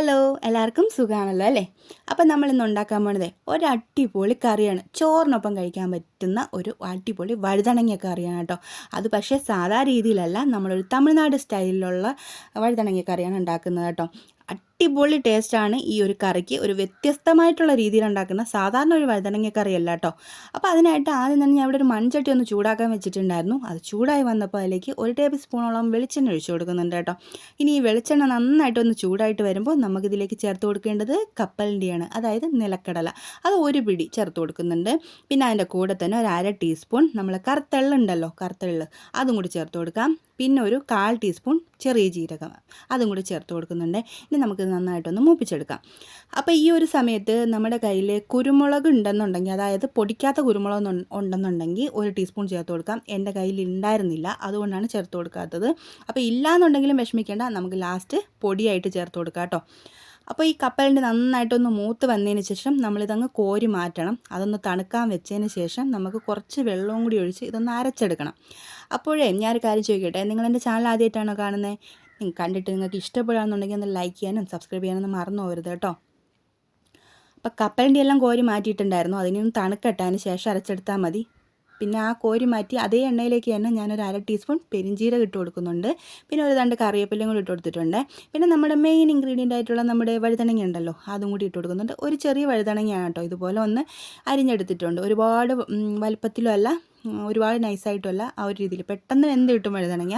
Hello എല്ലാവർക്കും സുഖമാണല്ലോ അല്ലേ? അപ്പം നമ്മൾ ഇന്ന് ഉണ്ടാക്കാൻ പോണത് ഒരു അടിപൊളി കറിയാണ്. ചോറിനൊപ്പം കഴിക്കാൻ പറ്റുന്ന ഒരു അടിപൊളി വഴുതണങ്ങിയ കറിയാണ് കേട്ടോ. അത് പക്ഷേ സാധാ രീതിയിലല്ല നമ്മളൊരു തമിഴ്നാട് സ്റ്റൈലിലുള്ള വഴുതണങ്ങിയ കറിയാണ് ഉണ്ടാക്കുന്നത് കേട്ടോ. അടിപൊളി ടേസ്റ്റാണ് ഈ ഒരു കറിക്ക്. ഒരു വ്യത്യസ്തമായിട്ടുള്ള രീതിയിൽ ഉണ്ടാക്കുന്ന സാധാരണ ഒരു വഴുതനങ്ങ കറിയല്ല കേട്ടോ അപ്പോൾ അതിനായിട്ട് ആദ്യം തന്നെ ഞാൻ ഇവിടെ ഒരു മൺചട്ടി ഒന്ന് ചൂടാക്കാൻ വെച്ചിട്ടുണ്ടായിരുന്നു. അത് ചൂടായി വന്നപ്പോൾ അതിലേക്ക് ഒരു ടേബിൾ സ്പൂണോളം വെളിച്ചെണ്ണ ഒഴിച്ചു കൊടുക്കുന്നുണ്ട് കേട്ടോ ഇനി ഈ വെളിച്ചെണ്ണ നന്നായിട്ട് ഒന്ന് ചൂടായിട്ട് വരുമ്പോൾ നമുക്കിതിലേക്ക് ചേർത്ത് കൊടുക്കേണ്ടത് കപ്പലിന്റെയാണ് അതായത് നിലക്കടല. അത് ഒരു പിടി ചേർത്ത് കൊടുക്കുന്നുണ്ട്. പിന്നെ അതിന്റെ കൂടെ തന്നെ ഒരു അര ടീസ്പൂൺ നമ്മൾ കറുത്തെള്ളുണ്ടല്ലോ കറുത്തെള്ള്. അതും കൂടി ചേർത്ത് കൊടുക്കാം. പിന്നെ ഒരു കാൽ ടീസ്പൂൺ ചെറിയ ജീരകം. അതും കൂടി ചേർത്ത് കൊടുക്കുന്നുണ്ട്. ഇനി നമുക്ക് നന്നായിട്ടൊന്ന് മൂപ്പിച്ചെടുക്കാം. അപ്പോൾ ഈ ഒരു സമയത്ത് നമ്മുടെ കയ്യിൽ കുരുമുളക് ഉണ്ടെന്നുണ്ടെങ്കിൽ അതായത് പൊടിക്കാത്ത കുരുമുളക് ഉണ്ടെന്നുണ്ടെങ്കിൽ ഒരു ടീസ്പൂൺ ചേർത്ത് കൊടുക്കാം. എന്റെ കയ്യിൽ ഉണ്ടായിരുന്നില്ല അതുകൊണ്ടാണ് ചേർത്ത് കൊടുക്കാത്തത്. അപ്പോൾ ഇല്ലാന്നുണ്ടെങ്കിലും വിഷമിക്കേണ്ട നമുക്ക് ലാസ്റ്റ് പൊടിയായിട്ട് ചേർത്ത് കൊടുക്കാം കേട്ടോ. അപ്പോൾ ഈ കപ്പലിന്റെ നന്നായിട്ടൊന്ന് മൂത്ത് വന്നതിന് ശേഷം നമ്മളിതങ്ങ് കോരി മാറ്റണം. അതൊന്ന് തണുക്കാൻ വെച്ചതിന് ശേഷം നമുക്ക് കുറച്ച് വെള്ളവും കൂടി ഒഴിച്ച് ഇതൊന്ന് അരച്ചെടുക്കണം. അപ്പോഴേ ഞാനൊരു കാര്യം ചോദിക്കട്ടെ നിങ്ങൾ എന്റെ ചാനൽ ആദ്യമായിട്ടാണോ കാണുന്നത് കണ്ടിട്ട് നിങ്ങൾക്ക് ഇഷ്ടപ്പെടുകയാണെന്നുണ്ടെങ്കിൽ ഒന്ന് ലൈക്ക് ചെയ്യാനും സബ്സ്ക്രൈബ് ചെയ്യാനൊന്നും മറന്നു പോകരുത് കേട്ടോ. അപ്പോൾ കപ്പലിന്റെ എല്ലാം കോരി മാറ്റിയിട്ടുണ്ടായിരുന്നു. അതിനൊന്ന് തണുക്കട്ടെ. അതിന് ശേഷം അരച്ചെടുത്താൽ മതി. പിന്നെ ആ കോരി മാറ്റി അതേ എണ്ണയിലേക്ക് തന്നെ ഞാനൊരു അര ടീസ്പൂൺ പെരിഞ്ചീരകം ഇട്ട് കൊടുക്കുന്നുണ്ട്. പിന്നെ ഒരു രണ്ട് കറിവേപ്പിലയും കൂടി ഇട്ട് കൊടുത്തിട്ടുണ്ട്. പിന്നെ നമ്മുടെ മെയിൻ ഇൻഗ്രീഡിയന്റ് ആയിട്ടുള്ള നമ്മുടെ വഴുതണങ്ങ ഉണ്ടല്ലോ അതും കൂടി ഇട്ട് കൊടുക്കുന്നുണ്ട്. ഒരു ചെറിയ വഴുതണങ്ങയാണ് കേട്ടോ ഇതുപോലെ ഒന്ന് അരിഞ്ഞെടുത്തിട്ടുണ്ട്. ഒരുപാട് വലുപ്പത്തിലും അല്ല ഒരുപാട് നൈസായിട്ടുമല്ല ആ ഒരു രീതിയിൽ. പെട്ടെന്ന് എന്ത് കിട്ടും വഴുതണങ്ങ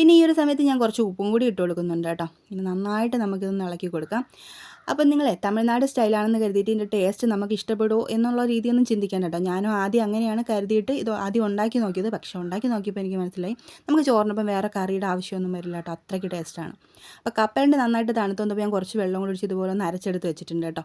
പിന്നെ ഈ ഒരു സമയത്ത് ഞാൻ കുറച്ച് ഉപ്പും കൂടി ഇട്ട് കൊടുക്കുന്നുണ്ട് കേട്ടോ. ഇനി നന്നായിട്ട് നമുക്കിതൊന്ന് ഇളക്കി കൊടുക്കാം. അപ്പം നിങ്ങളെ തമിഴ്നാട് സ്റ്റൈലാണെന്ന് കരുതിയിട്ട് ഇതിന്റെ ടേസ്റ്റ് നമുക്ക് ഇഷ്ടപ്പെടുമോ എന്നുള്ള രീതിയൊന്നും ചിന്തിക്കാൻ കേട്ടോ. ഞാനും ആദ്യം അങ്ങനെയാണ് കരുതിയിട്ട് ഇത് ആദ്യം ഉണ്ടാക്കി നോക്കിയത്. പക്ഷേ ഉണ്ടാക്കി നോക്കിയപ്പോൾ എനിക്ക് മനസ്സിലായി. നമുക്ക് ചോറിനൊപ്പം വേറെ കറിയുടെ ആവശ്യമൊന്നും വരില്ല കേട്ടോ. അത്രയ്ക്ക് ടേസ്റ്റാണ് അപ്പോൾ കപ്പലിന്റെ നന്നായിട്ട് തണുത്ത് വന്നപ്പോൾ ഞാൻ കുറച്ച് വെള്ളം കൂടി ഒഴിച്ച് ഇതുപോലെ ഒന്ന് അരച്ചെടുത്ത് വെച്ചിട്ടുണ്ട് കേട്ടോ.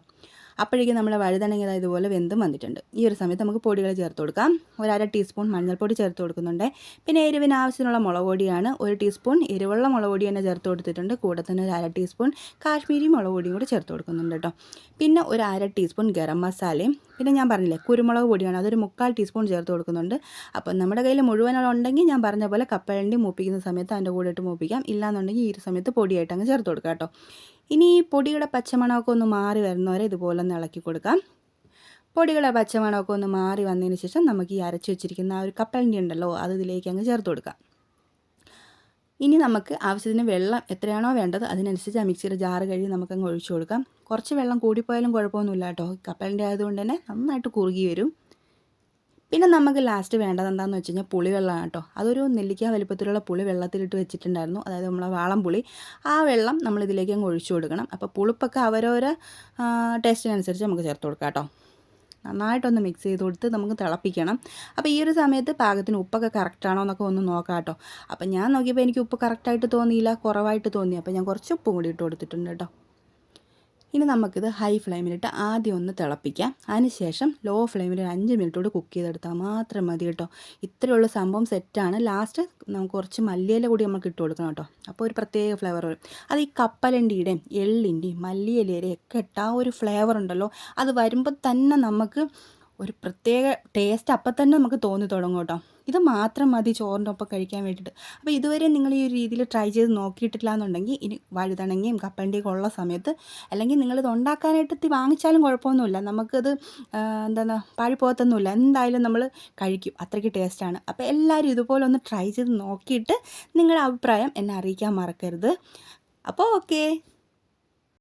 അപ്പോഴേക്കും നമ്മൾ വഴുതണങ്ങ ഇതുപോലെ വെന്തും വന്നിട്ടുണ്ട്. ഈ ഒരു സമയത്ത് നമുക്ക് പൊടികൾ ചേർത്ത് കൊടുക്കാം. ഒരു അര ടീസ്പൂൺ മഞ്ഞൾപ്പൊടി ചേർത്ത് കൊടുക്കുന്നുണ്ട്. പിന്നെ എരിവിന് ആവശ്യത്തിനുള്ള മുളക് പൊടിയാണ് ഒരു ടീസ്പൂൺ. എരിവുള്ള മുളക് പൊടി തന്നെ ചേർത്ത് കൊടുത്തിട്ടുണ്ട്. കൂടെ തന്നെ ഒരു അര ടീസ്പൂൺ കാശ്മീരി മുളക് പൊടിയും കൂടി ചേർത്ത് കൊടുക്കുന്നുണ്ട് കേട്ടോ. പിന്നെ ഒരു അര ടീസ്പൂൺ ഗരം മസാലയും. പിന്നെ ഞാൻ പറഞ്ഞില്ലേ കുരുമുളക് പൊടിയാണ്. അതൊരു മുക്കാൽ ടീസ്പൂൺ ചേർത്ത് കൊടുക്കുന്നുണ്ട്. അപ്പം നമ്മുടെ കയ്യിൽ മുഴുവനുണ്ടെങ്കിൽ ഞാൻ പറഞ്ഞ പോലെ കപ്പലണ്ടി മൂപ്പിക്കുന്ന സമയത്ത് അതിന്റെ കൂടെ ഇട്ട് മൂപ്പിക്കാം. ഇല്ലാന്നുണ്ടെങ്കിൽ ഈ ഒരു സമയത്ത് പൊടിയായിട്ട് അങ്ങ് ചേർത്ത് കൊടുക്കാം കേട്ടോ. ഇനി ഈ പൊടിയുടെ പച്ചമണമൊക്കെ ഒന്ന് മാറി വരുന്നവരെ ഇതുപോലെ ഒന്ന് ഇളക്കി കൊടുക്കാം. പൊടികളെ പച്ചമണമൊക്കെ ഒന്ന് മാറി വന്നതിന് ശേഷം നമുക്ക് ഈ അരച്ചു വെച്ചിരിക്കുന്ന ആ ഒരു കപ്പലണ്ടി ഉണ്ടല്ലോ അത് ഇതിലേക്ക് അങ്ങ് ചേർത്ത് കൊടുക്കാം. ഇനി നമുക്ക് ആവശ്യത്തിന് വെള്ളം എത്രയാണോ വേണ്ടത് അതിനനുസരിച്ച് ആ മിക്സിയുടെ ജാറ് കഴുകി നമുക്കങ്ങ് ഒഴിച്ചു കൊടുക്കാം. കുറച്ച് വെള്ളം കൂടിപ്പോയാലും കുഴപ്പമൊന്നുമില്ല കേട്ടോ. കപ്പലിന്റെ ആയതുകൊണ്ട് തന്നെ നന്നായിട്ട് കുറുകി വരും. പിന്നെ നമുക്ക് ലാസ്റ്റ് വേണ്ടത് എന്താണെന്ന് വെച്ച് കഴിഞ്ഞാൽ പുളിവെള്ളമാണ് കേട്ടോ. അതൊരു നെല്ലിക്ക വലിപ്പത്തിലുള്ള പുളി വെള്ളത്തിലിട്ട് വെച്ചിട്ടുണ്ടായിരുന്നു. അതായത് നമ്മളെ വാളം പുളി ആ വെള്ളം നമ്മൾ ഇതിലേക്ക് അങ്ങ് ഒഴിച്ചു കൊടുക്കണം. അപ്പോൾ പുളിപ്പൊക്കെ അവരോരോ ടേസ്റ്റിനനുസരിച്ച് നമുക്ക് ചേർത്ത് കൊടുക്കാം കേട്ടോ. നന്നായിട്ടൊന്ന് മിക്സ് ചെയ്ത് കൊടുത്ത് നമുക്ക് തിളപ്പിക്കണം. അപ്പോൾ ഈ ഒരു സമയത്ത് പാകത്തിന് ഉപ്പൊക്കെ കറക്റ്റാണോ എന്നൊക്കെ ഒന്ന് നോക്കാം കേട്ടോ. അപ്പോൾ ഞാൻ നോക്കിയപ്പോൾ എനിക്ക് ഉപ്പ് കറക്റ്റായിട്ട് തോന്നിയില്ല കുറവായിട്ട് തോന്നി. അപ്പോൾ ഞാൻ കുറച്ച് ഉപ്പും കൂടി ഇട്ട് കൊടുത്തിട്ടുണ്ട് കേട്ടോ. ഇനി നമുക്കിത് ഹൈ ഫ്ലെയിമിലിട്ട് ആദ്യം ഒന്ന് തിളപ്പിക്കാം. അതിനുശേഷം ലോ ഫ്ലെയിമിൽ ഒരു അഞ്ച് മിനിറ്റോട് കുക്ക് ചെയ്തെടുത്താൽ മാത്രം മതി കേട്ടോ. ഇത്രയുള്ള സംഭവം സെറ്റാണ് ലാസ്റ്റ് നമുക്ക് കുറച്ച് മല്ലിയില കൂടി നമുക്ക് ഇട്ട് കൊടുക്കണം കേട്ടോ. അപ്പോൾ ഒരു പ്രത്യേക ഫ്ലേവർ വരും. അത് ഈ കപ്പലണ്ടിയുടെയും എള്ളിന്റെയും മല്ലിയിലയുടെയും ഒക്കെ ഇട്ട ആ ഒരു ഫ്ലേവർ ഉണ്ടല്ലോ. അത് വരുമ്പോൾ തന്നെ നമുക്ക് ഒരു പ്രത്യേക ടേസ്റ്റ് അപ്പം തന്നെ നമുക്ക് തോന്നി തുടങ്ങും കേട്ടോ. ഇത് മാത്രം മതി ചോറിന്റെ ഒപ്പം കഴിക്കാൻ വേണ്ടിയിട്ട്. അപ്പോൾ ഇതുവരെ നിങ്ങൾ ഈ ഒരു രീതിയിൽ ട്രൈ ചെയ്ത് നോക്കിയിട്ടില്ല എന്നുണ്ടെങ്കിൽ ഇനി വഴുതണങ്ങയും കപ്പണ്ടിയൊക്കെ ഉള്ള സമയത്ത് അല്ലെങ്കിൽ നിങ്ങളിത് ഉണ്ടാക്കാനായിട്ട് വാങ്ങിച്ചാലും കുഴപ്പമൊന്നുമില്ല. നമുക്കത് എന്താണ് പാഴിപ്പോകത്തൊന്നുമില്ല. എന്തായാലും നമ്മൾ കഴിക്കും. അത്രയ്ക്ക് ടേസ്റ്റാണ് അപ്പോൾ എല്ലാവരും ഇതുപോലെ ഒന്ന് ട്രൈ ചെയ്ത് നോക്കിയിട്ട് നിങ്ങളുടെ അഭിപ്രായം എന്നെ അറിയിക്കാൻ മറക്കരുത്. അപ്പോൾ ഓക്കേ